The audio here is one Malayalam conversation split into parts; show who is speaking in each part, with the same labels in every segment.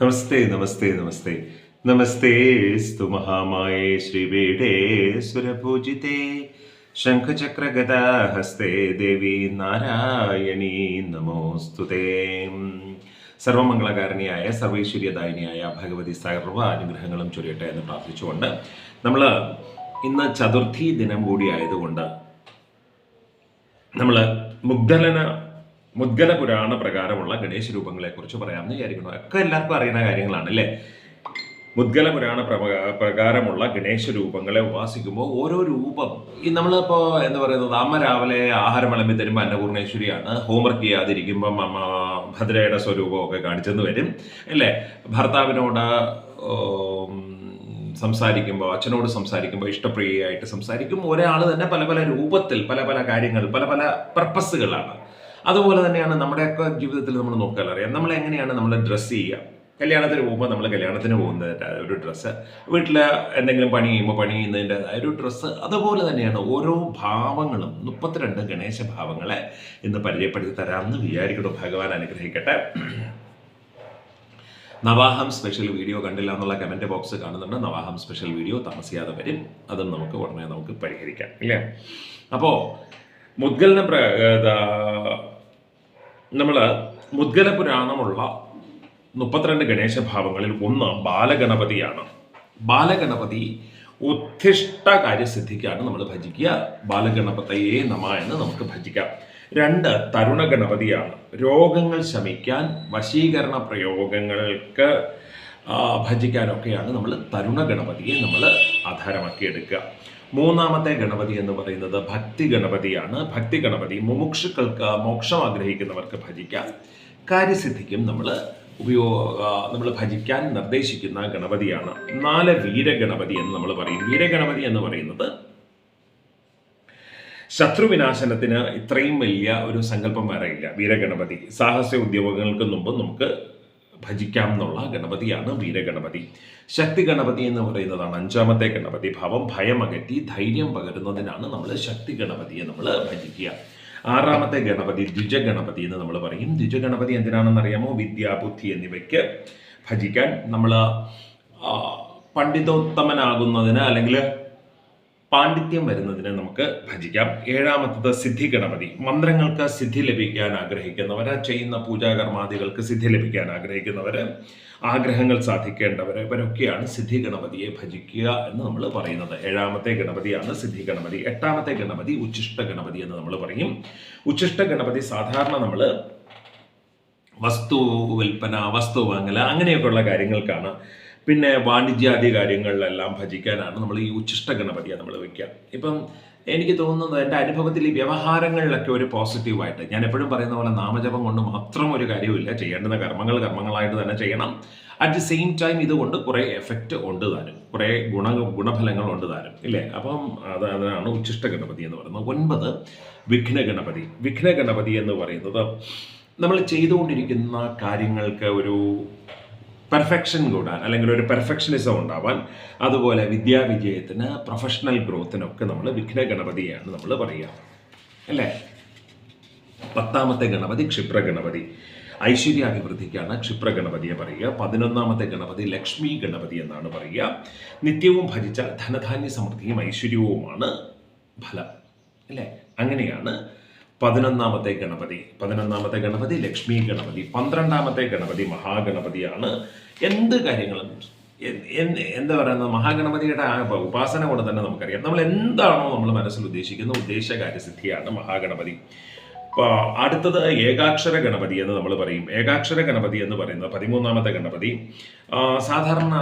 Speaker 1: നമസ്തേ നമസ്തേ നമസ്തേ. നമസ്തേ സ്തു മഹാമായേ ശ്രീപീഠേശ്വരപൂജിതേ ശംഖചക്രഗദാഹസ്തേ ദേവി നാരായണീ നമോസ്തുതേ. സർവമംഗളകാരണിയായ സർവൈശ്വര്യദായിനിയായ ഭഗവതി സർവ അനുഗ്രഹങ്ങളും ചൊരിയട്ടെ എന്ന് പ്രാർത്ഥിച്ചുകൊണ്ട് നമ്മൾ ഇന്ന് ചതുർത്ഥി ദിനം കൂടി ആയതുകൊണ്ട് നമ്മൾ മുഗ്ധലന മുദ്ഗല പുരാണ പ്രകാരമുള്ള ഗണേശ രൂപങ്ങളെ കുറിച്ച് പറയാമെന്ന് വിചാരിക്കുന്നു. ഒക്കെ എല്ലാവർക്കും അറിയുന്ന കാര്യങ്ങളാണ് അല്ലേ? മുദ്ഗല പുരാണ പ്രകാരമുള്ള ഗണേശ രൂപങ്ങളെ ഉപാസിക്കുമ്പോൾ ഓരോ രൂപം ഈ നമ്മളിപ്പോൾ എന്താ പറയുന്നത് അമ്മ രാവിലെ ആഹാരം വിളമ്പി തരുമ്പോൾ അന്നപൂർണേശ്വരിയാണ് ഹോംവർക്ക് ചെയ്യാതിരിക്കുമ്പം അമ്മ ഭദ്രയുടെ സ്വരൂപമൊക്കെ കാണിച്ചെന്ന് വരും അല്ലേ? ഭർത്താവിനോട് സംസാരിക്കുമ്പോൾ അച്ഛനോട് സംസാരിക്കുമ്പോൾ ഇഷ്ടപ്രിയയായിട്ട് സംസാരിക്കും. ഒരാൾ തന്നെ പല പല രൂപത്തിൽ പല പല കാര്യങ്ങൾ പല പല പർപ്പസുകളാണ് അതുപോലെ തന്നെയാണ് നമ്മുടെയൊക്കെ ജീവിതത്തിൽ നമ്മൾ നോക്കാൻ അറിയാം. നമ്മൾ എങ്ങനെയാണ് നമ്മൾ ഡ്രസ്സ് ചെയ്യുക? കല്യാണത്തിന് പോകുമ്പോൾ നമ്മൾ കല്യാണത്തിന് പോകുന്നതിന്റെ ഒരു ഡ്രസ്സ് വീട്ടിൽ എന്തെങ്കിലും പണി ചെയ്യുമ്പോൾ പണി ചെയ്യുന്നതിന്റെതായ ഒരു ഡ്രസ്സ് അതുപോലെ തന്നെയാണ് ഓരോ ഭാവങ്ങളും മുപ്പത്തിരണ്ട് ഗണേശ ഭാവങ്ങളെ ഇന്ന് പരിചയപ്പെടുത്തി തരാമെന്ന് വിചാരിക്കുന്നു. ഭഗവാൻ അനുഗ്രഹിക്കട്ടെ. നവാഹം സ്പെഷ്യൽ വീഡിയോ കണ്ടില്ല എന്നുള്ള കമന്റ് ബോക്സ് കാണുന്നുണ്ട്. നവാഹം സ്പെഷ്യൽ വീഡിയോ താമസിയാതെ വരും. അതും നമുക്ക് ഉടനെ നമുക്ക് പരിഹരിക്കാം. ഇല്ലേ? അപ്പോൾ മുദ്ഗലിന് നമ്മൾ മുദ്ഗല പുരാണമുള്ള മുപ്പത്തിരണ്ട് ഗണേശ ഭാവങ്ങളിൽ ഒന്ന് ബാലഗണപതിയാണ്. ബാലഗണപതി ഉത്തിഷ്ട കാര്യസിദ്ധിക്കാണ് നമ്മൾ ഭജിക്കുക. ബാലഗണപതയെ നമ എന്ന് നമുക്ക് ഭജിക്കാം. രണ്ട് തരുണ ഗണപതിയാണ് രോഗങ്ങൾ ശമിക്കാൻ വശീകരണ പ്രയോഗങ്ങൾക്ക് ഭജിക്കാനൊക്കെയാണ് നമ്മൾ തരുണ ഗണപതിയെ നമ്മൾ ആധാരമാക്കി എടുക്കുക. മൂന്നാമത്തെ ഗണപതി എന്ന് പറയുന്നത് ഭക്തി ഗണപതിയാണ്. ഭക്തി ഗണപതി മുമുക്ഷുക്കൾക്ക് മോക്ഷം ആഗ്രഹിക്കുന്നവർക്ക് ഭജിക്കാം കാര്യസിദ്ധിക്കും നമ്മൾ ഉപയോഗ നമ്മൾ ഭജിക്കാൻ നിർദ്ദേശിക്കുന്ന ഗണപതിയാണ്. നാല് വീരഗണപതി എന്ന് നമ്മൾ പറയും. വീരഗണപതി എന്ന് പറയുന്നത് ശത്രുവിനാശനത്തിന് ഇത്രയും വലിയ ഒരു സങ്കല്പം വരെയില്ല വീരഗണപതി സാഹസ്യ ഉദ്യോഗങ്ങൾക്ക് മുമ്പ് നമുക്ക് ഭജിക്കാം എന്നുള്ള ഗണപതിയാണ് വീരഗണപതി. ശക്തി ഗണപതി എന്ന് പറയുന്നതാണ് അഞ്ചാമത്തെ ഗണപതി. ഭാവം ഭയം അകറ്റി ധൈര്യം പകരുന്നതിനാണ് നമ്മൾ ശക്തി ഗണപതിയെ നമ്മൾ ഭജിക്കുക. ആറാമത്തെ ഗണപതി ദ്വിജ ഗണപതി എന്ന് നമ്മൾ പറയും. ദ്വിജ ഗണപതി എന്തിനാണെന്ന് അറിയാമോ? വിദ്യ ബുദ്ധി എന്നിവയ്ക്ക് ഭജിക്കാൻ നമ്മൾ പണ്ഡിതോത്തമനാകുന്നതിന് അല്ലെങ്കിൽ പാണ്ഡിത്യം വരുന്നതിനെ നമുക്ക് ഭജിക്കാം. ഏഴാമത്തത് സിദ്ധി ഗണപതി. മന്ത്രങ്ങൾക്ക് സിദ്ധി ലഭിക്കാൻ ആഗ്രഹിക്കുന്നവർ ചെയ്യുന്ന പൂജാകർമാദികൾക്ക് സിദ്ധി ലഭിക്കാൻ ആഗ്രഹിക്കുന്നവർ ആഗ്രഹങ്ങൾ സാധിക്കേണ്ടവർ ഇവരൊക്കെയാണ് സിദ്ധി ഗണപതിയെ ഭജിക്കുക എന്ന് നമ്മൾ പറയുന്നത്. ഏഴാമത്തെ ഗണപതിയാണ് സിദ്ധി ഗണപതി. എട്ടാമത്തെ ഗണപതി ഉച്ചിഷ്ട ഗണപതി എന്ന് നമ്മൾ പറയും. ഉച്ചിഷ്ട ഗണപതി സാധാരണ നമ്മൾ വസ്തു വിൽപ്പന വസ്തു വാങ്ങൽ അങ്ങനെയൊക്കെയുള്ള കാര്യങ്ങൾക്കാണ് പിന്നെ വാണിജ്യാദി കാര്യങ്ങളിലെല്ലാം ഭജിക്കാനാണ് നമ്മൾ ഈ ഉച്ചിഷ്ട ഗണപതിയെ നമ്മൾ വയ്ക്കുക ഇപ്പം എനിക്ക് തോന്നുന്നത് എന്റെ അനുഭവത്തിൽ ഈ വ്യവഹാരങ്ങളിലൊക്കെ ഒരു പോസിറ്റീവായിട്ട് ഞാൻ എപ്പോഴും പറയുന്ന പോലെ നാമജപം കൊണ്ട് മാത്രം ഒരു കാര്യമില്ല ചെയ്യേണ്ടുന്ന കർമ്മങ്ങൾ കർമ്മങ്ങളായിട്ട് തന്നെ ചെയ്യണം. അറ്റ് ദി സെയിം ടൈം ഇതുകൊണ്ട് കുറേ എഫക്റ്റ് ഉണ്ട് താനും. കുറേ ഗുണ ഗുണഫലങ്ങൾ ഉണ്ട് താനും. ഇല്ലേ? അപ്പം അത് അതാണ് ഉച്ചിഷ്ട ഗണപതി എന്ന് പറയുന്നത്. ഒൻപത് വിഘ്ന ഗണപതി വിഘ്ന ഗണപതി എന്ന് പറയുന്നത് നമ്മൾ ചെയ്തുകൊണ്ടിരിക്കുന്ന കാര്യങ്ങൾക്ക് ഒരു പെർഫെക്ഷൻ കൂടാൻ അല്ലെങ്കിൽ ഒരു പെർഫെക്ഷനിസം ഉണ്ടാവാൻ അതുപോലെ വിദ്യാവിജയത്തിന് പ്രൊഫഷണൽ ഗ്രോത്തിനൊക്കെ നമ്മൾ വിഘ്ന ഗണപതിയാണ് നമ്മൾ പറയുക. അല്ലേ? പത്താമത്തെ ഗണപതി ക്ഷിപ്ര ഗണപതി. ഐശ്വര്യാഭിവൃദ്ധിക്കാണ് ക്ഷിപ്ര ഗണപതിയെ പറയുക. പതിനൊന്നാമത്തെ ഗണപതി ലക്ഷ്മി ഗണപതി എന്നാണ് പറയുക. നിത്യവും ഭജിച്ച ധനധാന്യ സമൃദ്ധിയും ഐശ്വര്യവുമാണ് ഫലം. അല്ലേ? അങ്ങനെയാണ് പതിനൊന്നാമത്തെ ഗണപതി. പതിനൊന്നാമത്തെ ഗണപതി ലക്ഷ്മി ഗണപതി. പന്ത്രണ്ടാമത്തെ ഗണപതി മഹാഗണപതിയാണ് എന്ത് കാര്യങ്ങളും? എന്താ പറയുന്നത്? മഹാഗണപതിയുടെ ആ ഉപാസന കൊണ്ട് തന്നെ നമുക്കറിയാം. നമ്മൾ എന്താണോ നമ്മൾ മനസ്സിൽ ഉദ്ദേശിക്കുന്ന ഉദ്ദേശ കാര്യസിദ്ധിയാണ് മഹാഗണപതി. ഇപ്പോൾ അടുത്തത് ഏകാക്ഷര ഗണപതി എന്ന് നമ്മൾ പറയും. ഏകാക്ഷര ഗണപതി എന്ന് പറയുന്നത് പതിമൂന്നാമത്തെ ഗണപതി. സാധാരണ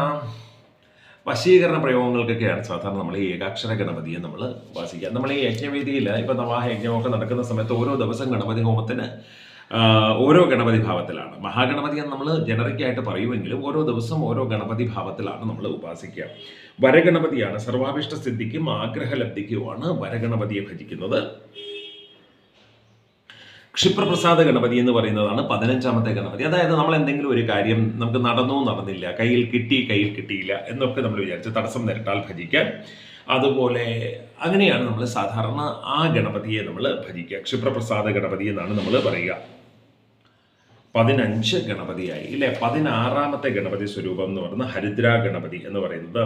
Speaker 1: വശീകരണ പ്രയോഗങ്ങൾക്കൊക്കെയാണ് സാധാരണ നമ്മൾ ഈ ഏകാക്ഷര ഗണപതിയെ നമ്മൾ ഉപാസിക്കുക. നമ്മൾ ഈ യജ്ഞവേദിയിൽ ഇപ്പം നവാഹ യജ്ഞമൊക്കെ നടക്കുന്ന സമയത്ത് ഓരോ ദിവസം ഗണപതി ഹോമത്തിന് ഓരോ ഗണപതി ഭാവത്തിലാണ്. മഹാഗണപതി എന്ന് നമ്മൾ ജനറിക്കായിട്ട് പറയുമെങ്കിലും ഓരോ ദിവസം ഓരോ ഗണപതി ഭാവത്തിലാണ് നമ്മൾ ഉപാസിക്കുക. വരഗണപതിയാണ്. സർവാഭിഷ്ട സിദ്ധിക്കും ആഗ്രഹലബ്ധിക്കുമാണ് വരഗണപതിയെ ഭജിക്കുന്നത്. ക്ഷിപ്രപ്രസാദ ഗണപതി എന്ന് പറയുന്നതാണ് പതിനഞ്ചാമത്തെ ഗണപതി. അതായത് നമ്മൾ എന്തെങ്കിലും ഒരു കാര്യം നമുക്ക് നടന്നു നടന്നില്ല കയ്യിൽ കിട്ടി കയ്യിൽ കിട്ടിയില്ല എന്നൊക്കെ നമ്മൾ വിചാരിച്ച് തടസ്സം നേരിട്ടാൽ ഭജിക്കാൻ. അതുപോലെ അങ്ങനെയാണ് നമ്മൾ സാധാരണ ആ ഗണപതിയെ നമ്മൾ ഭജിക്കുക. ക്ഷിപ്രപ്രസാദ ഗണപതി എന്നാണ് നമ്മൾ പറയുക. പതിനഞ്ച് ഗണപതിയായി ഇല്ലേ? പതിനാറാമത്തെ ഗണപതി സ്വരൂപം എന്ന് പറയുന്നത് ഹരിദ്ര ഗണപതി എന്ന് പറയുന്നത്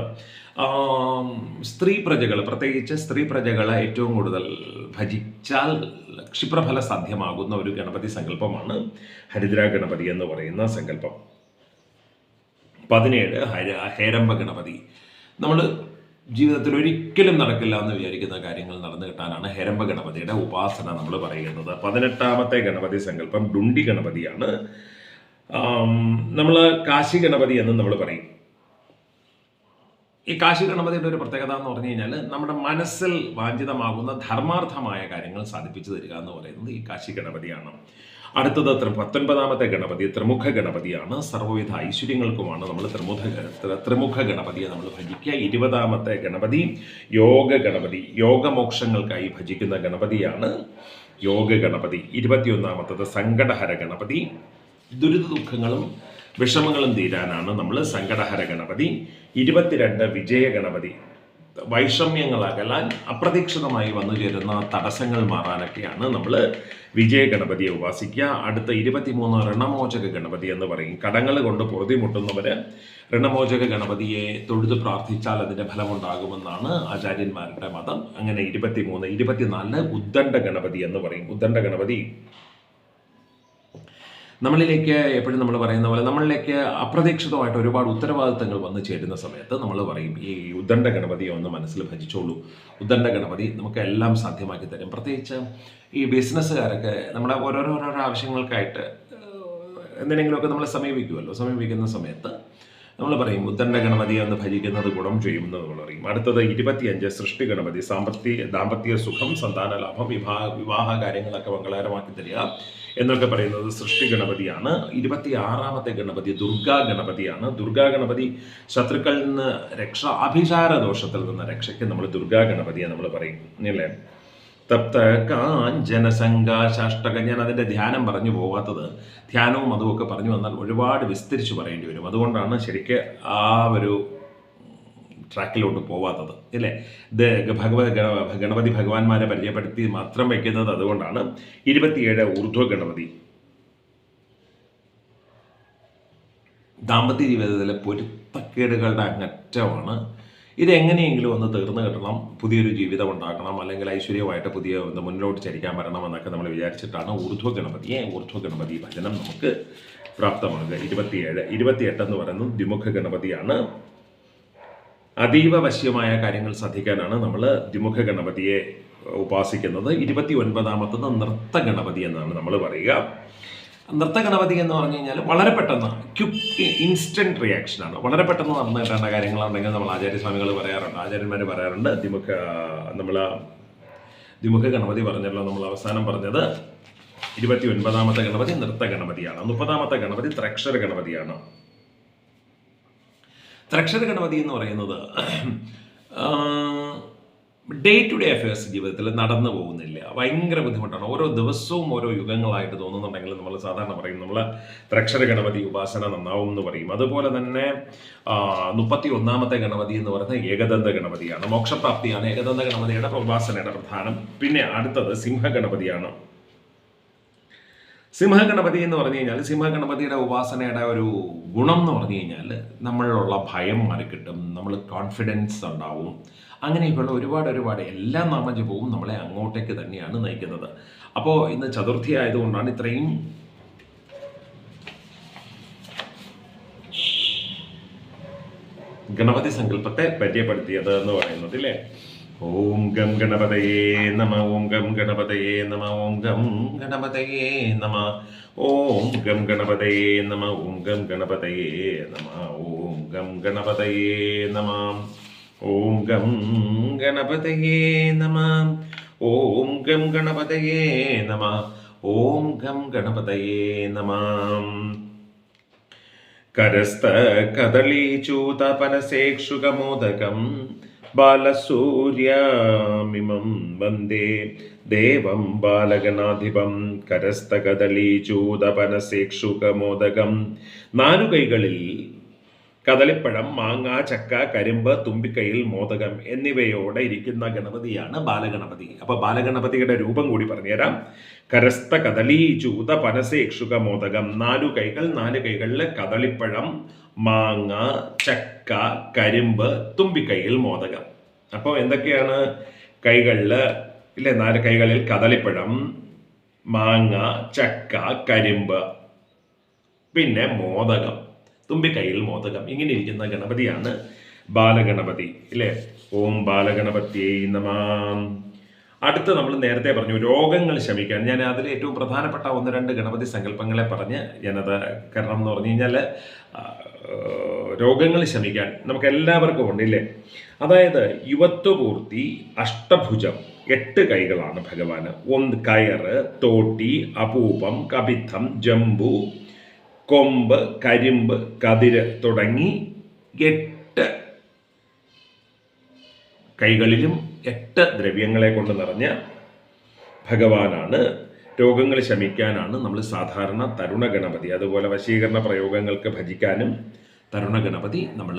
Speaker 1: സ്ത്രീ പ്രജകൾ പ്രത്യേകിച്ച് സ്ത്രീ പ്രജകളെ ഏറ്റവും കൂടുതൽ ഭജിച്ചാൽ ക്ഷിപ്രഫല സാധ്യമാകുന്ന ഒരു ഗണപതി സങ്കല്പമാണ് ഹരിദ്ര ഗണപതി എന്ന് പറയുന്ന സങ്കല്പം. പതിനേഴ് ഹര ഹേരമ്പ ഗണപതി. നമ്മൾ ജീവിതത്തിൽ ഒരിക്കലും നടക്കില്ല എന്ന് വിചാരിക്കുന്ന കാര്യങ്ങൾ നടന്നു കിട്ടാനാണ് ഹരമ്പ ഗണപതിയുടെ ഉപാസന നമ്മൾ പറയുന്നത്. പതിനെട്ടാമത്തെ ഗണപതി സങ്കല്പം ഡുണ്ടി ഗണപതിയാണ്. നമ്മൾ കാശി ഗണപതി എന്ന് നമ്മൾ പറയും. ഈ കാശി ഗണപതിയുടെ ഒരു പ്രത്യേകത എന്ന് പറഞ്ഞു കഴിഞ്ഞാൽ നമ്മുടെ മനസ്സിൽ വാഞ്ചിതമാകുന്ന ധർമാർത്ഥമായ കാര്യങ്ങൾ സാധിപ്പിച്ചു തരിക എന്ന് പറയുന്നത് ഈ കാശി ഗണപതിയാണ്. അടുത്തത് പത്തൊൻപതാമത്തെ ഗണപതി ത്രിമുഖ ഗണപതിയാണ്. സർവവിധ ഐശ്വര്യങ്ങൾക്കുമാണ് നമ്മൾ ത്രിമുഖ ത്രി- ത്രിമുഖ ഗണപതിയെ നമ്മൾ ഭജിക്കുക. ഇരുപതാമത്തെ ഗണപതി യോഗ ഗണപതി. യോഗമോക്ഷങ്ങൾക്കായി ഭജിക്കുന്ന ഗണപതിയാണ് യോഗ ഗണപതി. ഇരുപത്തിയൊന്നാമത്തത് സങ്കടഹര ഗണപതി. ദുരിത ദുഃഖങ്ങളും വിഷമങ്ങളും തീരാനാണ് നമ്മൾ സങ്കടഹര ഗണപതി. ഇരുപത്തിരണ്ട് വിജയ ഗണപതി. വൈഷമ്യങ്ങൾ അകലാൻ അപ്രതീക്ഷിതമായി വന്നു ചേരുന്ന തടസ്സങ്ങൾ മാറാനൊക്കെയാണ് നമ്മൾ വിജയ ഗണപതിയെ ഉപാസിക്കുക. അടുത്ത ഇരുപത്തിമൂന്ന് ഋണമോചക ഗണപതി എന്ന് പറയും. കടങ്ങൾ കൊണ്ട് പൊറുതിമുട്ടുന്നവർ ഋണമോചക ഗണപതിയെ തൊഴുത് പ്രാർത്ഥിച്ചാൽ അതിന്റെ ഫലമുണ്ടാകുമെന്നാണ് ആചാര്യന്മാരുടെ മതം. അങ്ങനെ ഇരുപത്തിമൂന്ന് ഇരുപത്തിനാലിന് ഉദ്ദണ്ഡ ഗണപതി എന്ന് പറയും. ഉദ്ദണ്ഡ ഗണപതി നമ്മളിലേക്ക് എപ്പോഴും നമ്മൾ പറയുന്ന പോലെ നമ്മളിലേക്ക് അപ്രതീക്ഷിതമായിട്ട് ഒരുപാട് ഉത്തരവാദിത്തങ്ങൾ വന്നു ചേരുന്ന സമയത്ത് നമ്മൾ പറയും ഈ ഉദ്ദണ്ഡ ഗണപതിയെ ഒന്ന് മനസ്സിൽ ഭജിച്ചോളൂ. ഉദ്ദണ്ഡ ഗണപതി നമുക്ക് എല്ലാം സാധ്യമാക്കി തരും. പ്രത്യേകിച്ച് ഈ ബിസിനസ്സുകാരൊക്കെ നമ്മുടെ ഓരോരോ ഓരോരോ ആവശ്യങ്ങൾക്കായിട്ട് എന്തിനെങ്കിലുമൊക്കെ നമ്മളെ സമീപിക്കുമല്ലോ. സമീപിക്കുന്ന സമയത്ത് നമ്മൾ പറയും ഉദ്ദണ്ഡ ഗണപതി എന്ന് ഭജിക്കുന്നത് ഗുണം ചെയ്യുമെന്ന് നമ്മൾ പറയും. അടുത്തത് ഇരുപത്തിയഞ്ച് സൃഷ്ടി ഗണപതി സാമ്പത്തിക ദാമ്പത്യ സുഖം സന്താന ലാഭം വിവാഹ വിവാഹ കാര്യങ്ങളൊക്കെ മംഗളകരമാക്കി തരിക എന്നൊക്കെ പറയുന്നത് സൃഷ്ടി ഗണപതിയാണ്. ഇരുപത്തി ആറാമത്തെ ഗണപതി ദുർഗാ ഗണപതിയാണ്. ദുർഗാ ഗണപതി ശത്രുക്കളിൽ നിന്ന് രക്ഷ അഭിചാര ദോഷത്തിൽ നിന്ന് രക്ഷയ്ക്ക് നമ്മൾ ദുർഗാ ഗണപതിയെ നമ്മൾ പറയും. അല്ലേ? തപ്ത കാഞ്ചന സംഘാശാഷ്ടക ഞാൻ അതിന്റെ ധ്യാനം പറഞ്ഞു പോകാത്തത് ധ്യാനവും അതുമൊക്കെ പറഞ്ഞു വന്നാൽ ഒരുപാട് വിസ്തരിച്ച് പറയേണ്ടി വരും. അതുകൊണ്ടാണ് ശരിക്ക് ആ ഒരു ട്രാക്കിലോട്ട് പോവാത്തത് ഇത് ഭഗവത് ഗണ- ഗണപതി ഭഗവാന്മാരെ പരിചയപ്പെടുത്തി മാത്രം വയ്ക്കുന്നത് അതുകൊണ്ടാണ്. ഇരുപത്തിയേഴ് ഊർധ്വ ഗണപതി. ദാമ്പത്യ ജീവിതത്തിലെ പൊരുത്തക്കേടുകളുടെ അങ്ങറ്റമാണ് ഇത് എങ്ങനെയെങ്കിലും ഒന്ന് തീർന്നു കിട്ടണം പുതിയൊരു ജീവിതം ഉണ്ടാക്കണം അല്ലെങ്കിൽ ഐശ്വര്യമായിട്ട് പുതിയ ഒന്ന് മുന്നോട്ട് ചരിക്കാൻ വരണം എന്നൊക്കെ നമ്മൾ വിചാരിച്ചിട്ടാണ് ഊർധ്വ ഗണപതിയെ ഊർധ്വ ഗണപതി ഭജനം നമുക്ക് പ്രാപ്തമാകുക ഇരുപത്തിയേഴ് ഇരുപത്തിയെട്ട് എന്ന് പറയുന്നത് ദ്വിമുഖ ഗണപതിയാണ്. അതീവ വശ്യമായ കാര്യങ്ങൾ സാധിക്കാനാണ് നമ്മൾ ദ്വിമുഖ ഗണപതിയെ ഉപാസിക്കുന്നത്. ഇരുപത്തി ഒൻപതാമത്തത് നൃത്ത ഗണപതി എന്നാണ് നമ്മൾ പറയുക. നൃത്ത ഗണപതി എന്ന് പറഞ്ഞു കഴിഞ്ഞാൽ വളരെ പെട്ടെന്ന് ക്യുക്ക് ഇൻസ്റ്റന്റ് റിയാക്ഷനാണ് വളരെ പെട്ടെന്ന് നടന്നു കിട്ടേണ്ട കാര്യങ്ങളുണ്ടെങ്കിൽ നമ്മൾ ആചാര്യസ്വാമികൾ പറയാറുണ്ട്. ആചാര്യന്മാർ പറയാറുണ്ട് ദിമുഖ നമ്മൾ ദിമുഖ ഗണപതി പറഞ്ഞല്ലോ നമ്മൾ അവസാനം പറഞ്ഞത് ഇരുപത്തി ഒൻപതാമത്തെ ഗണപതി നൃത്ത ഗണപതിയാണ് മുപ്പതാമത്തെ ഗണപതി ത്രക്ഷര ഗണപതിയാണ്. ത്രക്ഷര ഗണപതി എന്ന് പറയുന്നത് ഡേ ടു ഡേ അഫയേഴ്സ് ജീവിതത്തിൽ നടന്നു പോകുന്നില്ല. ഭയങ്കര ബുദ്ധിമുട്ടാണ്. ഓരോ ദിവസവും ഓരോ യുഗങ്ങളായിട്ട് തോന്നുന്നുണ്ടെങ്കിൽ നമ്മൾ സാധാരണ പറയും നമ്മൾ ത്രക്ഷര ഗണപതി ഉപാസന നന്നാവും എന്ന് പറയും. അതുപോലെ തന്നെ മുപ്പത്തി ഒന്നാമത്തെ ഗണപതി എന്ന് പറയുന്നത് ഏകദന്ത ഗണപതിയാണ്. മോക്ഷപ്രാപ്തിയാണ് ഏകദന്ത ഗണപതിയുടെ ഉപാസനയുടെ പ്രധാനം. പിന്നെ അടുത്തത് സിംഹഗണപതിയാണ്. സിംഹഗണപതി എന്ന് പറഞ്ഞു കഴിഞ്ഞാൽ സിംഹഗണപതിയുടെ ഉപാസനയുടെ ഒരു ഗുണം എന്ന് പറഞ്ഞു കഴിഞ്ഞാൽ നമ്മളിലുള്ള ഭയം മാറിക്കിട്ടും നമ്മൾ കോൺഫിഡൻസ് ഉണ്ടാവും. അങ്ങനെയൊക്കെയുള്ള ഒരുപാട് ഒരുപാട് എല്ലാ നാമജപവും നമ്മളെ അങ്ങോട്ടേക്ക് തന്നെയാണ് നയിക്കുന്നത്. അപ്പോൾ ഇന്ന് ചതുർത്ഥി ആയതുകൊണ്ടാണ് ഇത്രയും ഗണപതി സങ്കല്പത്തെ പരിചയപ്പെടുത്തിയത് എന്ന് പറയുന്നത് അല്ലേ ഓം ഗം ഗണപതയേ നമ ഓം ഗം ഗണപതയേ നമ ഓം ഗം ഗണപതയേ നമ ഓം ഗം ഗണപതയേ നമ ഓം ഗം ഗണപതയേ നമ ഓം ഗം ഗണപതയേ നമ. ഓം ഗം ഗണപതയേ നമ. ഓം ഗം ഗണപതയേ നമ. ഓം ഗം ഗണപതയേ നമ. കരസ്ഥ കദളീചൂതപനസേക്ഷുകമോദകം ബാലസൂര്യമിമം വന്ദേ. ദേവം ബാലഗണാധിപം നാലു നാലുകൈകളിൽ കദളിപ്പഴം മാങ്ങ ചക്ക കരിമ്പ് തുമ്പിക്കൈയിൽ മോദകം എന്നിവയോടെ ഇരിക്കുന്ന ഗണപതിയാണ് ബാലഗണപതി. അപ്പൊ ബാലഗണപതിയുടെ രൂപം കൂടി പറഞ്ഞുതരാം. കരസ്ഥ കദളി ചൂത പനസേക്ഷുക മോദകം. നാലു കൈകൾ നാല് കൈകളിൽ കദളിപ്പഴം മാങ്ങ ചക്ക കരിമ്പ് തുമ്പിക്കൈയിൽ മോദകം. അപ്പോൾ എന്തൊക്കെയാണ് കൈകളിൽ ഇല്ലേ? നാല് കൈകളിൽ കദളിപ്പഴം മാങ്ങ ചക്ക കരിമ്പ് പിന്നെ മോദകം. തുമ്പിക്കൈയിൽ മോദകം. ഇങ്ങനെ ഇരിക്കുന്ന ഗണപതിയാണ് ബാലഗണപതി ഇല്ലേ? ഓം ബാലഗണപതിയെ നമാം. അടുത്ത് നമ്മൾ നേരത്തെ പറഞ്ഞു രോഗങ്ങൾ ശമിക്കാൻ. ഞാൻ അതിൽ ഏറ്റവും പ്രധാനപ്പെട്ട ഒന്ന് രണ്ട് ഗണപതി സങ്കല്പങ്ങളെ പറഞ്ഞ് ഞാനത് കാരണം എന്ന് പറഞ്ഞു കഴിഞ്ഞാൽ രോഗങ്ങൾ ശമിക്കാൻ. നമുക്ക് എല്ലാവർക്കും ഉണ്ട് ഇല്ലേ? അതായത് യുവത്വപൂർത്തി അഷ്ടഭുജം എട്ട് കൈകളാണ് ഭഗവാന്. ഒന്ന് കയറ് തോട്ടി അപൂപം കപിത്തം ജംബു കൊമ്പ് കരിമ്പ് കതിര് തുടങ്ങി എട്ട് കൈകളിലും എട്ട് ദ്രവ്യങ്ങളെ കൊണ്ട് നിറഞ്ഞ ഭഗവാനാണ്. രോഗങ്ങൾ ശമിക്കാനാണ് നമ്മൾ സാധാരണ തരുണ ഗണപതി. അതുപോലെ വശീകരണ പ്രയോഗങ്ങൾക്ക് ഭജിക്കാനും തരുണ ഗണപതി നമ്മൾ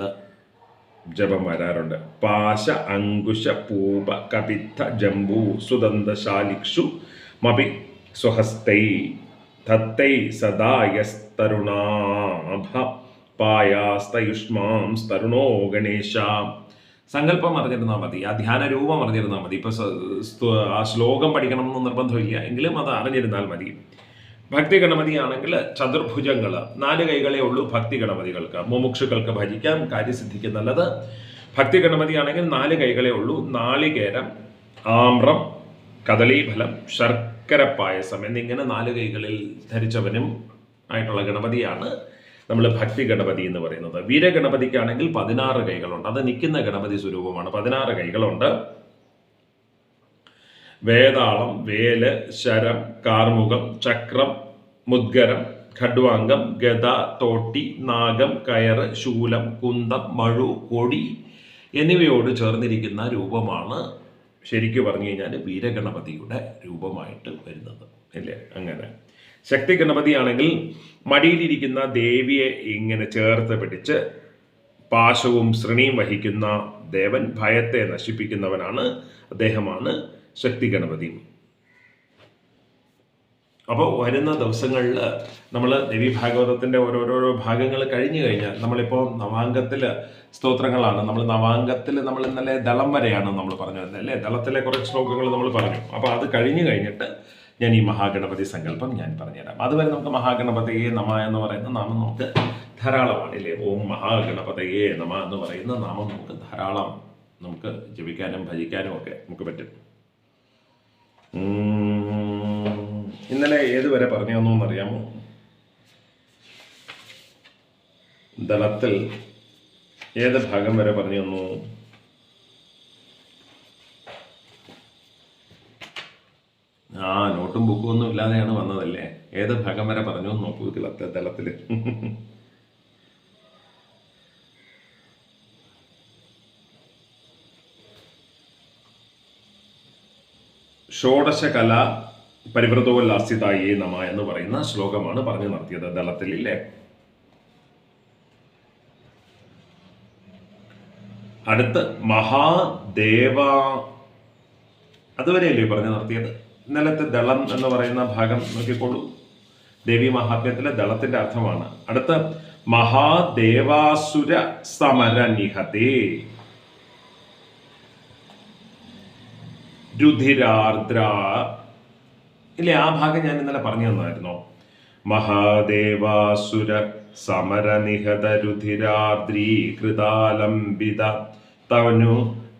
Speaker 1: ജപം വരാറുണ്ട്. പാശ അങ്കുശ പൂപ കപിത്ത ജംബു സുദന്തശാലിക്ഷു മപി സ്വഹസ്തൈ. തത്തൈ സദാ യസ്തരുണാഭ പായാസ്തയുഷ്മാം സ്തരുണോ ഗണേശ. സങ്കല്പം അറിഞ്ഞിരുന്നാൽ മതി ആ ധ്യാന രൂപം അറിഞ്ഞിരുന്നാൽ മതി. ഇപ്പൊ ആ ശ്ലോകം പഠിക്കണം എന്ന് നിർബന്ധമില്ല എങ്കിലും അത് അറിഞ്ഞിരുന്നാൽ മതി. ഭക്തി ഗണപതിയാണെങ്കിൽ ചതുർഭുജങ്ങൾ നാല് കൈകളേ ഉള്ളൂ ഭക്തി ഗണപതികൾക്ക്. മുമുക്ഷുക്കൾക്ക് ഭജിക്കാം കാര്യസിദ്ധിക്ക് നല്ലത്. ഭക്തി ഗണപതിയാണെങ്കിൽ നാല് കൈകളേ ഉള്ളൂ നാളികേരം ആമ്രം കദളീഫലം ശർക്കര എന്നിങ്ങനെ നാല് കൈകളിൽ ധരിച്ചവനും ആയിട്ടുള്ള ഗണപതിയാണ്. നമ്മൾ ഭക്തി ഗണപതി എന്ന് പറയുന്നത്. വീരഗണപതിക്കാണെങ്കിൽ പതിനാറ് കൈകളുണ്ട്. അത് നിൽക്കുന്ന ഗണപതി സ്വരൂപമാണ്. പതിനാറ് കൈകളുണ്ട്. വേതാളം വേൽ ശരം കാർമുകം ചക്രം മുദ്ഗരം ഖഡ്വാംഗം ഗത തോട്ടി നാഗം കയറ് ശൂലം കുന്തം മഴു കൊടി എന്നിവയോട് ചേർന്നിരിക്കുന്ന രൂപമാണ് ശരിക്കു പറഞ്ഞു കഴിഞ്ഞാൽ വീരഗണപതിയുടെ രൂപമായിട്ട് വരുന്നത് അല്ലേ? അങ്ങനെ. ശക്തി ഗണപതിയാണെങ്കിൽ മടിയിലിരിക്കുന്ന ദേവിയെ ഇങ്ങനെ ചേർത്ത് പിടിച്ച് പാശവും ശ്രണീം വഹിക്കുന്ന ദേവൻ ഭയത്തെ നശിപ്പിക്കുന്നവനാണ് അദ്ദേഹമാണ് ശക്തി ഗണപതി. അപ്പോൾ വരുന്ന ദിവസങ്ങളിൽ നമ്മൾ ദേവി ഭാഗവതത്തിന്റെ ഓരോരോ ഭാഗങ്ങൾ കഴിഞ്ഞു കഴിഞ്ഞാൽ നമ്മളിപ്പോൾ നവാംഗത്തിൽ സ്തോത്രങ്ങളാണ്. നമ്മൾ നവാംഗത്തിൽ നമ്മൾ ഇന്നലെ ദളം വരെയാണ് നമ്മൾ പറഞ്ഞു തന്നെ അല്ലേ? ദളത്തിലെ കുറച്ച് ശ്ലോകങ്ങൾ നമ്മൾ പറഞ്ഞു. അപ്പോൾ അത് കഴിഞ്ഞു കഴിഞ്ഞിട്ട് ഞാൻ ഈ മഹാഗണപതി സങ്കല്പം ഞാൻ പറഞ്ഞുതരാം. അതുവരെ നമുക്ക് മഹാഗണപതിയെ നമ എന്ന് പറയുന്ന നാമം നമുക്ക് ധാരാളമാണ് ഇല്ലേ ഓം മഹാഗണപതയെ നമ എന്ന് പറയുന്ന നാമം നമുക്ക് ധാരാളം നമുക്ക് ജപിക്കാനും ഭജിക്കാനും ഒക്കെ നമുക്ക് പറ്റും. ഇന്നലെ ഏതുവരെ പറഞ്ഞു തന്നു എന്നറിയാമോ ദളത്തിൽ ഏത് ഭാഗം വരെ പറഞ്ഞു തന്നു ആ നോട്ടും ബുക്കും ഒന്നും ഇല്ലാതെയാണ് വന്നതല്ലേ? ഏത് ഭാഗം വരെ പറഞ്ഞു നോക്കൂ ദളത്തെ ദളത്തിൽ. ഷോഡശകല പരിവൃതോല്ലാസിതായേ നമ എന്ന് പറയുന്ന ശ്ലോകമാണ് പറഞ്ഞു നടത്തിയത് ദളത്തിൽ ഇല്ലേ അടുത്ത് മഹാദേവ അതുവരെയല്ലേ പറഞ്ഞു നടത്തിയത്? ഇന്നലത്തെ ദളം എന്ന് പറയുന്ന ഭാഗം നോക്കിക്കോളൂ. ദേവി മഹാത്മ്യത്തിലെ ദളത്തിന്റെ അർത്ഥമാണ്. അടുത്ത മഹാദേവാസുര സമരനിഹതേ രുധിരാർദ്ര ഇല്ലേ ആ ഭാഗം ഞാൻ ഇന്നലെ പറഞ്ഞു തന്നായിരുന്നോ മഹാദേവാസുര സമരനിഹതരുധിരാദ്രീകൃതാലംബിത തവനു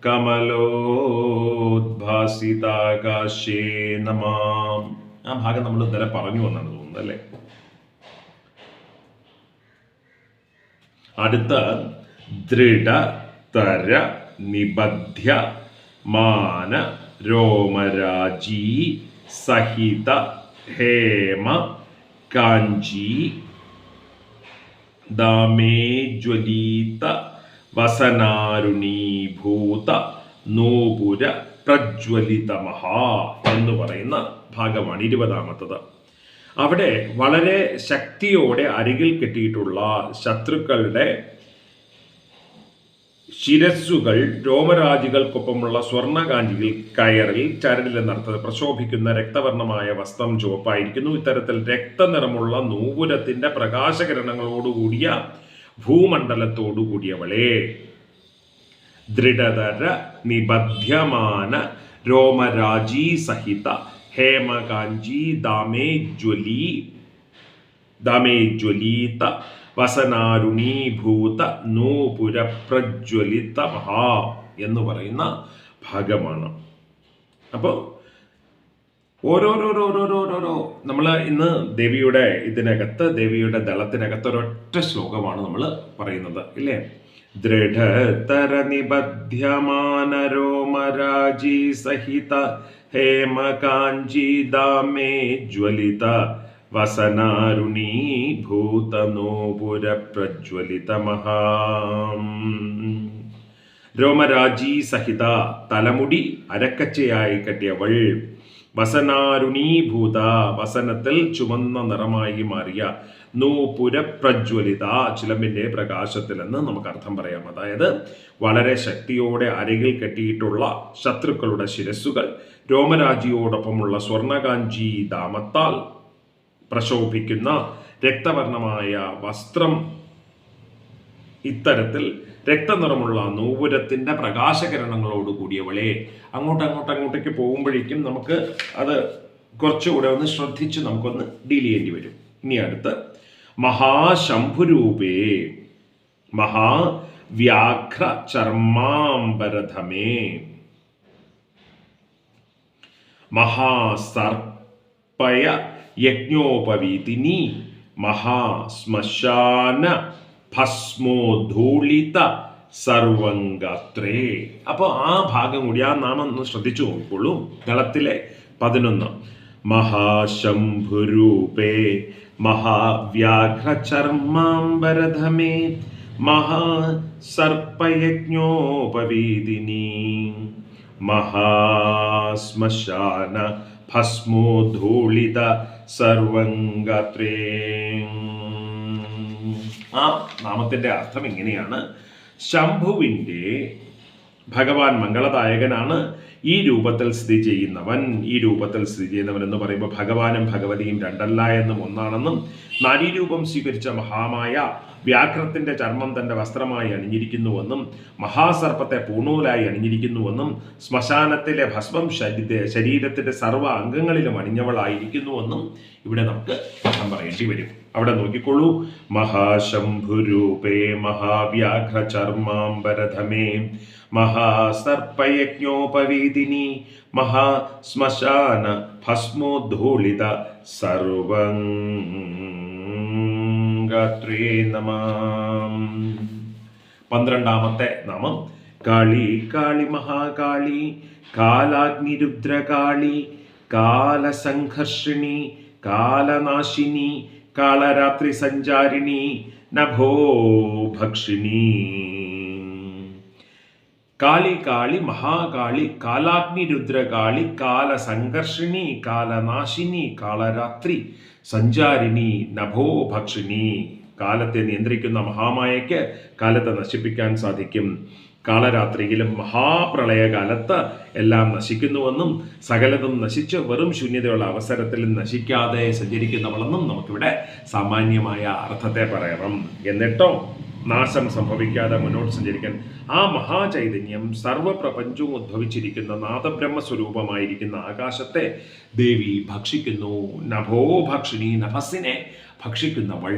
Speaker 1: കമലോദ്ഭാസിതാകാശേ നമാം. ആ ഭാഗം നമ്മൾ ഇന്നലെ പറഞ്ഞു എന്നാണ് തോന്നുന്നത് അല്ലേ? അടുത്ത ദൃഢതര തര നിബധ്യ മാന രോമരാജി സഹിത ഹേമ കാഞ്ചി ദാമേജ്വലീത വസനാരുണീഭൂത നൂപുര പ്രജ്വലിത മഹാ എന്ന് പറയുന്ന ഭാഗമാണ് ഇരുപതാമത്തത്. അവിടെ വളരെ ശക്തിയോടെ അരികിൽ കിട്ടിയിട്ടുള്ള ശത്രുക്കളുടെ ശിരസ്സുകൾ രോമരാജികൾക്കൊപ്പമുള്ള സ്വർണകാഞ്ചിയിൽ കയറിൽ ചരടിലെ നടത്തത് പ്രശോഭിക്കുന്ന രക്തവർണമായ വസ്ത്രം ചുവപ്പായിരിക്കുന്നു. ഇത്തരത്തിൽ രക്തനിറമുള്ള നൂപുരത്തിന്റെ പ്രകാശകിരണങ്ങളോടുകൂടിയ ഭൂമണ്ഡലത്തോടുകൂടിയവളെ. ദൃഢതര നിബധ്യമാന രോമരാജി സഹിത ഹേമകാഞ്ചി ദാമേ ജ്വലി ദാമേ ജ്വലീത വസനാരുണീഭൂത നൂപുര പ്രജ്വലിത മഹാ എന്ന് പറയുന്ന ഭാഗമാണ്. അപ്പോൾ ഓരോരോരോരോരോരോരോ നമ്മൾ ഇന്ന് ദേവിയുടെ ഇതിനകത്ത് ദേവിയുടെ ദളത്തിനകത്ത് ഒരൊറ്റ ശ്ലോകമാണ് നമ്മൾ പറയുന്നത് ഇല്ലേ? ദൃഢതര നിബധ്യമാനരോമരാജി സഹിത ഹേമകാഞ്ചി ദാമേ ജ്വലിത വസനാരുണീ ഭൂതനോപുര പ്രജ്വലിത മഹാം രോമരാജി സഹിത തലമുടി അരക്കച്ചയായി കെട്ടിയവൾ വസനാരുണീഭൂത വസനത്തിൽ ചുമന്ന നിറമായി മാറിയ നൂപുര പ്രജ്വലിത ചിലമ്പിന്റെ പ്രകാശത്തിൽ എന്ന് നമുക്ക് അർത്ഥം പറയാം. അതായത് വളരെ ശക്തിയോടെ അരകിൽ കെട്ടിയിട്ടുള്ള ശത്രുക്കളുടെ ശിരസ്സുകൾ രോമരാജിയോടൊപ്പമുള്ള സ്വർണകാഞ്ചി ദാമത്താൽ പ്രശോഭിക്കുന്ന രക്തവർണമായ വസ്ത്രം ഇത്തരത്തിൽ രക്തനിറമുള്ള നൂപുരത്തിന്റെ പ്രകാശകിരണങ്ങളോട് കൂടിയവളെ അങ്ങോട്ട് അങ്ങോട്ട് അങ്ങോട്ടേക്ക് പോകുമ്പോഴേക്കും നമുക്ക് അത് കുറച്ചുകൂടെ ഒന്ന് ശ്രദ്ധിച്ച് നമുക്കൊന്ന് ഡീൽ ചെയ്യേണ്ടി വരും. ഇനി അടുത്ത് മഹാശംഭുരൂപേ മഹാ വ്യാഘ്ര ചർമാംബരധമേ മഹാസർപ്പയ യജ്ഞോപവീതിനി മഹാശ്മശാന ഭസ്മോധൂളിത സർവംഗത്രേ അപ്പോൾ ആ ഭാഗം കൂടി ആ നാമം ഒന്ന് ശ്രദ്ധിച്ചു നോക്കിക്കോളൂ. ദളത്തിലെ പതിനൊന്ന്. മഹാശംഭുരൂപേ മഹാവ്യാഘ്രചർമാംബരധമേ മഹാസർപ്പയജ്ഞോപവീതിനി മഹാശ്മശാന ഭസ്മോധൂളിത സർവംഗത്രേ. ആ നാമത്തിന്റെ അർത്ഥം ഇങ്ങനെയാണ്. ശംഭുവിന്റെ ഭഗവാൻ മംഗളദായകനാണ്. ഈ രൂപത്തിൽ സ്ഥിതി ചെയ്യുന്നവൻ ഈ രൂപത്തിൽ സ്ഥിതി ചെയ്യുന്നവൻ എന്ന് പറയുമ്പോൾ ഭഗവാനും ഭഗവതിയും രണ്ടല്ല എന്നും ഒന്നാണെന്നും നാരീരൂപം സ്വീകരിച്ച മഹാമായ വ്യാഘ്രത്തിന്റെ ചർമ്മം തന്റെ വസ്ത്രമായി അണിഞ്ഞിരിക്കുന്നുവെന്നും മഹാസർപ്പത്തെ പൂണൂലായി അണിഞ്ഞിരിക്കുന്നുവെന്നും ശ്മശാനത്തിലെ ഭസ്മം ശരീരത്തിന്റെ സർവ അംഗങ്ങളിലും അണിഞ്ഞവളായിരിക്കുന്നുവെന്നും ഇവിടെ നമുക്ക് അർത്ഥം പറയേണ്ടി വരും. അവിടെ നോക്കിക്കൊള്ളൂ മഹാശംഭുരൂപേ മഹാവ്യാഘ്ര ചർമാംബരധമേ മഹാസർപ്പയജ്ഞോപവീതിനി മഹാശ്മശാന ഭസ്മോദ്ധൂളിത സർവംഗത്രേ നമ. പന്ത്രണ്ടാമത്തെ നാമം കാളി കാളി മഹാകാളി കാലാഗ്നിരുദ്രകാളി കാലസംഘർഷിണി കാലനാശിനി കാളരാത്രി സഞ്ചാരിണി നഭോ ഭക്ഷിണി. കാളി കാളി മഹാകാളി കാലാഗ്നി രുദ്രകാളി കാലസംഘർഷിണി കാലനാശിനി കാളരാത്രി സഞ്ചാരിണി നഭോ ഭക്ഷിണി കാലത്തെ നിയന്ത്രിക്കുന്ന മഹാമായയ്ക്ക് കാലത്തെ നശിപ്പിക്കാൻ സാധിക്കും. കാളരാത്രിയിലും മഹാപ്രളയകാലത്ത് എല്ലാം നശിക്കുന്നുവെന്നും സകലതും നശിച്ച് വെറും ശൂന്യതയുള്ള അവസരത്തിൽ നശിക്കാതെ സഞ്ചരിക്കുന്നവളെന്നും നമുക്കിവിടെ സാമാന്യമായ അർത്ഥത്തെ പറയണം. എന്നിട്ടോ നാശം സംഭവിക്കാതെ മുന്നോട്ട് സഞ്ചരിക്കാൻ ആ മഹാചൈതന്യം സർവപ്രപഞ്ചവും ഉദ്ഭവിച്ചിരിക്കുന്ന നാദബ്രഹ്മ സ്വരൂപമായിരിക്കുന്ന ആകാശത്തെ ദേവി ഭക്ഷിക്കുന്നു. നഭോ ഭക്ഷിണി നഭസിനെ ഭക്ഷിക്കുന്നവൾ.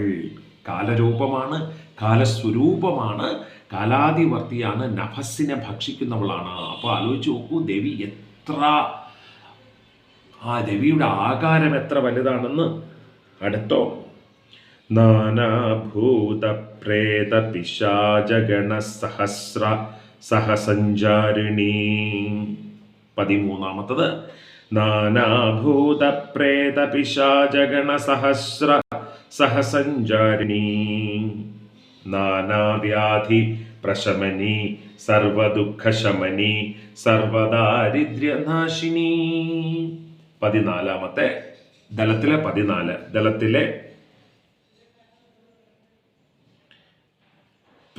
Speaker 1: കാലരൂപമാണ് കാലസ്വരൂപമാണ് കാലാതിവർത്തിയാണ് നഭസിനെ ഭക്ഷിക്കുന്നവളാണ്. അപ്പോൾ ആലോചിച്ച് നോക്കൂ ദേവി എത്ര ആ ദേവിയുടെ ആകാരം എത്ര വലുതാണെന്ന് അടുത്തോ നാനാഭൂത സഹസഞ്ചാരിണീ. പതിമൂന്നാമത്തത്. നാനാഭൂതപ്രേതപിശാചഗണസഹസ്ര സഹസഞ്ചാരിണീ. നാനാവ്യാധി പ്രശമനി സർവദുഃഖശമനി സർവദാരിദ്ര്യനാശിനി. പതിനാലാമത്തെ. ദലത്തിലെ പതിനാല്. ദളത്തിലെ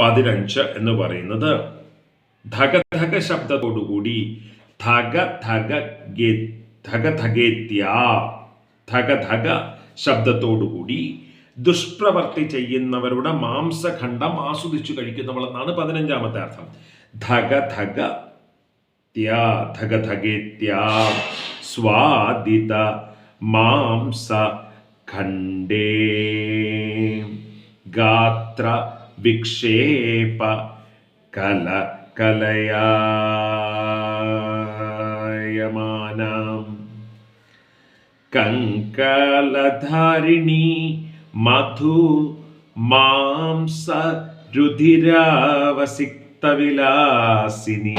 Speaker 1: പതിനഞ്ച് എന്ന് പറയുന്നത് ധക ധക ശബ്ദത്തോടുകൂടി ധക ധക ഗേ ധക ധകേത്യ ധക ധക ശബ്ദത്തോടുകൂടി ദുഷ്പ്രവർത്തി ചെയ്യുന്നവരുടെ മാംസഖണ്ഡം ആസ്വദിച്ചു കഴിക്കുന്നവളെന്നാണ് പതിനഞ്ചാമത്തെ അർത്ഥം. ധക ധക സ്വാദിത ധക ഗാത്ര മാംസ ഖണ്ഡേ ഗാത്ര വിക്ഷേപ കല കലയായമാനം കങ്കലധാരിണി മധു മാംസ രുധിരാവസിക്തവിലാസിനി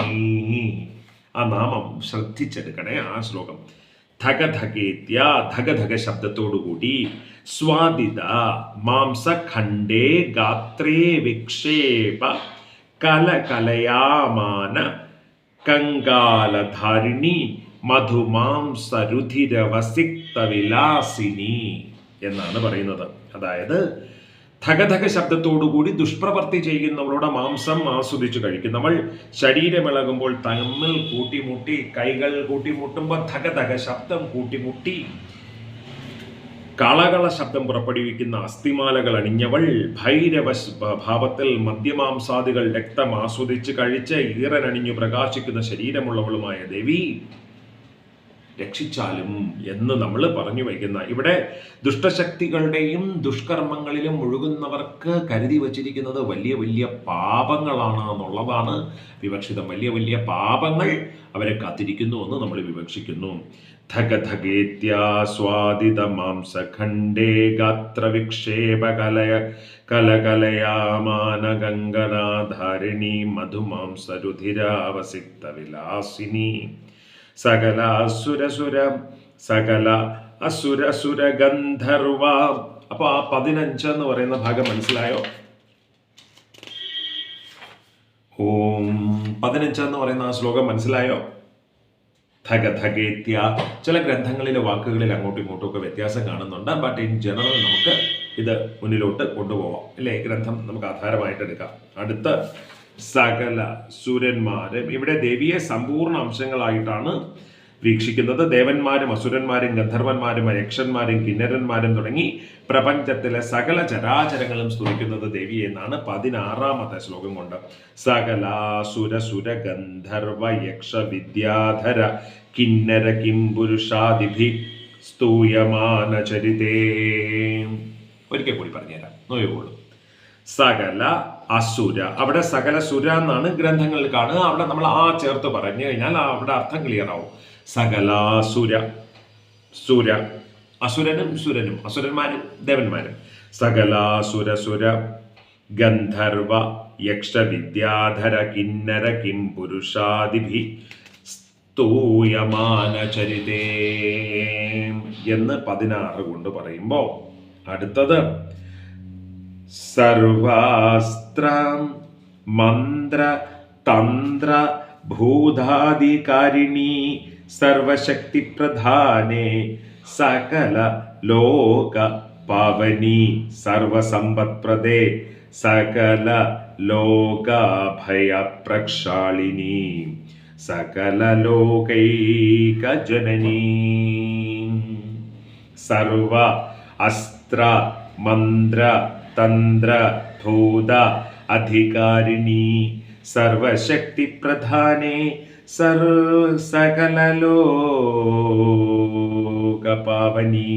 Speaker 1: ആ നാമം ശ്രദ്ധിച്ചെടുക്കണേ ആ ശ്ലോകം ധകധകേത്യ ധകധക ശബ്ദത്തോടുകൂടി സ്വാദിത മാംസഖണ്ഡേ ഗാത്രേ വിക്ഷേപ കലകലയാമാന കങ്കാലധാരിണി മധുമാംസരുധിരവസിക്തവിലാസിനി എന്നാണ് പറയുന്നത്. അതായത് ധകധക ശബ്ദത്തോടുകൂടി ദുഷ്പ്രവർത്തി ചെയ്യുന്നവരുടെ മാംസം ആസ്വദിച്ചു കഴിക്കുന്നവൾ ശരീരമിളകുമ്പോൾ തമ്മിൽ കൂട്ടിമുട്ടി കൈകൾ കൂട്ടിമുട്ടുമ്പോൾ ധകധക ശബ്ദം കൂട്ടിമുട്ടി കളകള ശബ്ദം പുറപ്പെടുവിക്കുന്ന അസ്ഥിമാലകൾ അണിഞ്ഞവൾ ഭൈരവ ഭാവത്തിൽ മദ്യമാംസാദികൾ രക്തം ആസ്വദിച്ച് കഴിച്ച് ഈറനണിഞ്ഞു പ്രകാശിക്കുന്ന ശരീരമുള്ളവളുമായ ദേവി രക്ഷിച്ചാലും എന്ന് നമ്മൾ പറഞ്ഞു വയ്ക്കുന്ന. ഇവിടെ ദുഷ്ടശക്തികളുടെയും ദുഷ്കർമ്മങ്ങളിലും മുഴുകുന്നവർക്ക് കരുതി വച്ചിരിക്കുന്നത് വലിയ വലിയ പാപങ്ങളാണ് എന്നുള്ളതാണ് വിവക്ഷിതം. വലിയ വലിയ പാപങ്ങൾ അവരെ കാത്തിരിക്കുന്നു എന്ന് നമ്മൾ വിവക്ഷിക്കുന്നു. ധഗധഗേത്യാസ്വാദിത മാംസഖണ്ഡേ ഗാത്രവിക്ഷേപ കലയ കലകലയാമാനഗംഗനാധാരിണി മധുമാംസരുധിരാവസിക്ത വിലാസിനി. സകല അസുരസുര സകല അസുരസുര ഗന്ധർവ. അപ്പൊ ആ പതിനഞ്ച് എന്ന് പറയുന്ന ഭാഗം മനസ്സിലായോ? ഓം പതിനഞ്ച് എന്ന് പറയുന്ന ആ ശ്ലോകം മനസ്സിലായോ? ധഗധഗേത്യ ചില ഗ്രന്ഥങ്ങളിലെ വാക്കുകളിൽ അങ്ങോട്ടും ഇങ്ങോട്ടും ഒക്കെ വ്യത്യാസം കാണുന്നുണ്ട്. ബട്ട് ഇൻ ജനറൽ നമുക്ക് ഇത് മുന്നിലോട്ട് കൊണ്ടുപോവാം. അല്ലേ? ഗ്രന്ഥം നമുക്ക് ആധാരമായിട്ട് എടുക്കാം. അടുത്ത സകല സുരന്മാരും ഇവിടെ ദേവിയെ സമ്പൂർണ അംശങ്ങളായിട്ടാണ് വീക്ഷിക്കുന്നത്. ദേവന്മാരും അസുരന്മാരും ഗന്ധർവന്മാരും യക്ഷന്മാരും കിന്നരന്മാരും തുടങ്ങി പ്രപഞ്ചത്തിലെ സകല ചരാചരങ്ങളും സ്തുതിക്കുന്നത് ദേവി എന്നാണ് പതിനാറാമത്തെ ശ്ലോകം കൊണ്ട്. സകലാസുര സുര ഗന്ധർവ യക്ഷ വിദ്യാധര കിന്നര കിംപുരുഷാദിഭി സ്തൂയമാന ചരിതേ ഒരിക്കൽ കൂടി പറഞ്ഞുതരാം. നോയോളൂ സകല അസുര. അവിടെ സകല സുര എന്നാണ് ഗ്രന്ഥങ്ങളിൽ കാണുക അവിടെ നമ്മൾ ആ ചേർത്ത് പറഞ്ഞു കഴിഞ്ഞാൽ അവിടെ അർത്ഥം ക്ലിയർ ആവും. സകലാസുര സുര. അസുരനും സുരനും. അസുരന്മാരും ദേവന്മാരും. സകലാസുര സുര ഗന്ധർവ യക്ഷ വിദ്യാധര കിന്നര കിം പുരുഷാദിഭി സ്തൂയമാന ചരിതേ എന്ന് പതിനാറ് കൊണ്ട് പറയുമ്പോൾ അടുത്തത് സർവാസ്ത്ര മന്ത്ര തന്ത്ര ഭൂതാധികാരിണി സർവശക്തി പ്രധാനേ സകല ലോക പാവനി സർവസമ്പത്പ്രദേ സകല ലോകാഭയ പ്രക്ഷാളിനി സകല ലോകൈക ജനനീ സർവ അസ്ത്ര മന്ത്ര തന്ത്ര അധികാരിണി സർവശക്തി പ്രധാനേ സർവസകലലോകപാവനി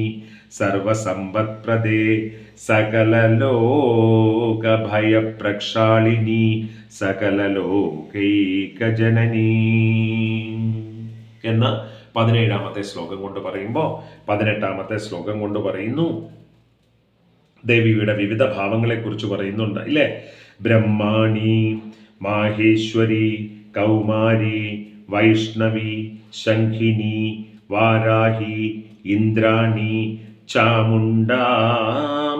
Speaker 1: സർവസമ്പത്പ്രദേ സകലലോകഭയപ്രക്ഷാളിനി സകലലോകൈകജനനീ എന്ന് പതിനേഴാമത്തെ ശ്ലോകം കൊണ്ട് പറയുമ്പോൾ പതിനെട്ടാമത്തെ ശ്ലോകം കൊണ്ട് പറയുന്നു ദേവിയുടെ വിവിധ ഭാവങ്ങളെക്കുറിച്ച് പറയുന്നുണ്ട് ഇല്ലേ ബ്രഹ്മാണി മാഹേശ്വരി കൗമാരി വൈഷ്ണവി ശംഖിനി വാരാഹി ഇന്ദ്രാണി ചാമുണ്ട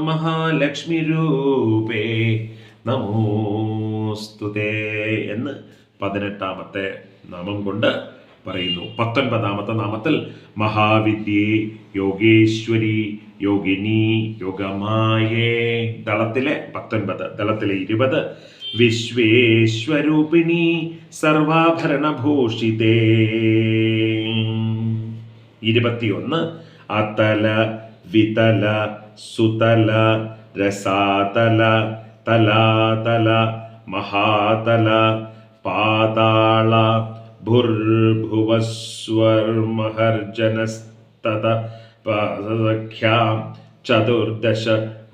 Speaker 1: മഹാലക്ഷ്മി രൂപേ നമോസ്തുതേ എന്ന് പതിനെട്ടാമത്തെ നാമം കൊണ്ട് പറയുന്നു. പത്തൊൻപതാമത്തെ നാമത്തിൽ മഹാവിദ്യേ യോഗേശ്വരി യോഗിനി യോഗമായേ. ദളത്തിലെ പത്തൊൻപത് ദളത്തിലെ ഇരുപത്. വിശ്വേശ്വരൂപിണി സർവാഭരണഭൂഷിതേ. ഇരുപത്തിയൊന്ന്. അതല വിതല സുതല രസാതല തലാതല മഹാതല പാതാള ഭുർഭുവസ്വർമഹർജനസ്തത സഖ്യാം ചതുർദശ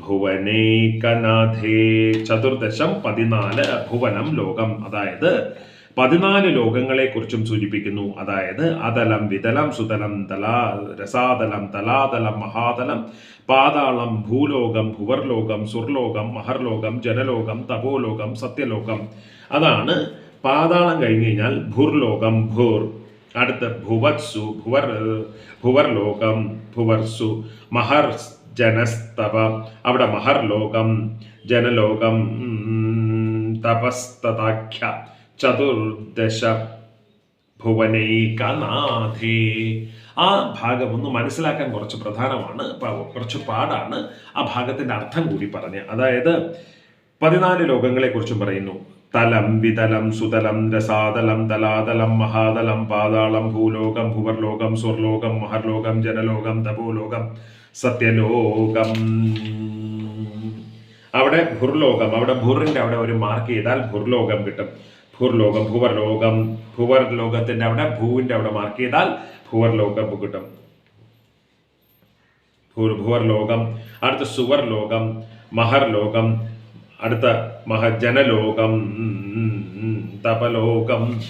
Speaker 1: ഭുവനേകനാഥേ ചതുർദശം പതിനാല് ഭുവനം ലോകം. അതായത് പതിനാല് ലോകങ്ങളെ കുറിച്ചും സൂചിപ്പിക്കുന്നു. അതായത് അതലം വിതലം സുതലം തലാ രസാതലം തലാതലം മഹാതലം പാതാളം ഭൂലോകം ഭുവർലോകം സുർലോകം മഹർലോകം ജനലോകം തപോലോകം സത്യലോകം. അതാണ് പാതാളം കഴിഞ്ഞു കഴിഞ്ഞാൽ ഭൂർലോകം ഭൂർ. അടുത്ത ഭുവത്സു ഭുവർ ഭുവർലോകം ഭുവർസു. മഹർ ജനസ്തവ. അവിടെ മഹർലോകം ജനലോകം തപസ്തഥാഖ്യ ചതുർദശ ഭുവനൈകനാഥേ. ആ ഭാഗം ഒന്ന് മനസ്സിലാക്കാൻ കുറച്ച് പ്രധാനമാണ് കുറച്ച് പാടാണ് ആ ഭാഗത്തിന്റെ അർത്ഥം കൂടി പറഞ്ഞ്. അതായത് പതിനാല് ലോകങ്ങളെ കുറിച്ചും പറയുന്നു. തലം വിതലം സുതലം രസാതലം തലാതലം മഹാതലം പാതാളം ഭൂലോകം ഭുവർലോകം സ്വർലോകം മഹർലോകം ജനലോകം തപോലോകം സത്യലോകം. അവിടെ ഭുർലോകം അവിടെ ഭുറിന്റെ അവിടെ ഒരു മാർക്ക് ചെയ്താൽ ഭുർലോകം കിട്ടും. ഭൂർലോകം ഭുവർലോകം ഭുവർ അവിടെ ഭൂവിന്റെ അവിടെ മാർക്ക് ചെയ്താൽ ഭുവർലോകം കിട്ടും. ഭൂർ ഭുവർലോകം അടുത്ത സുവർ മഹർലോകം മഹർ ലോകം അടുത്ത മഹജനലോകം തപലോകം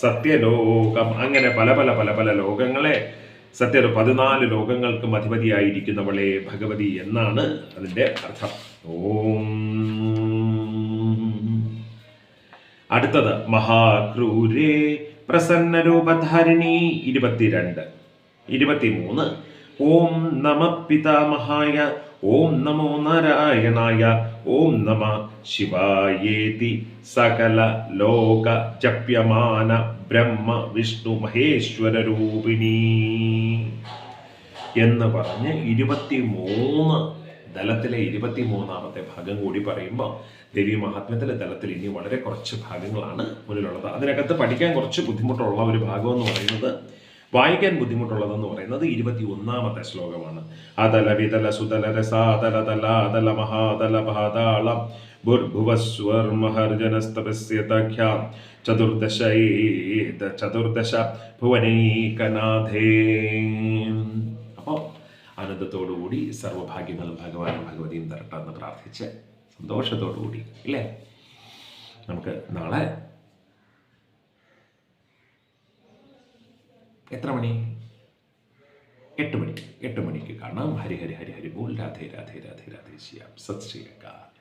Speaker 1: സത്യലോകം അങ്ങനെ പല പല പല പല ലോകങ്ങളെ സത്യ പതിനാല് ലോകങ്ങൾക്കും അധിപതിയായിരിക്കുന്നവളെ ഭഗവതി എന്നാണ് അതിന്റെ അർത്ഥം. ഓം. അടുത്തത് മഹാക്രൂരേ പ്രസന്ന രൂപധാരിണി ഇരുപത്തിരണ്ട്. ഇരുപത്തിമൂന്ന്. ഓം നമ പിതാമഹായ ഓം നമോ നാരായണായ ഓം നമ ശിവായേതി. സകല ലോക ജപ്യമാന ബ്രഹ്മ വിഷ്ണു മഹേശ്വര രൂപിണി എന്ന് പറഞ്ഞ് ഇരുപത്തി മൂന്ന് ദലത്തിലെ ഇരുപത്തി മൂന്നാമത്തെ ഭാഗം കൂടി പറയുമ്പോൾ ദേവി മഹാത്മ്യത്തിലെ ദലത്തിൽ ഇനി വളരെ കുറച്ച് ഭാഗങ്ങളാണ് മുന്നിലുള്ളത്. അതിനകത്ത് പഠിക്കാൻ കുറച്ച് ബുദ്ധിമുട്ടുള്ള ഒരു ഭാഗം എന്ന് പറയുന്നത് വായിക്കാൻ ബുദ്ധിമുട്ടുള്ളതെന്ന് പറയുന്നത് ഇരുപത്തി ഒന്നാമത്തെ ശ്ലോകമാണ്. അതല വിതല സുതല രസാതല തലാതല മഹാതല പാതാളം ഭുർഭുവസ്വർമഹർജനസ്തപസ്യതഖ്യാം ചതുർദശ ചതുർദശ ഭുവനൈകനാഥേ. അപ്പോൾ സർവഭാഗ്യങ്ങളും ഭഗവാനും ഭഗവതിയും തരട്ടെ എന്ന് പ്രാർത്ഥിച്ച് സന്തോഷത്തോടുകൂടി ഇല്ലേ നമുക്ക് നാളെ എത്ര മണി? എട്ട് മണി എട്ട് മണിക്ക് കാണാം. ഹരി ഹരി ഹരി ഹരി ബോൾ. രാധേ രാധേ രാധേ രാധേ ശ്യാം. സത് ശ്രീ അക്കാൽ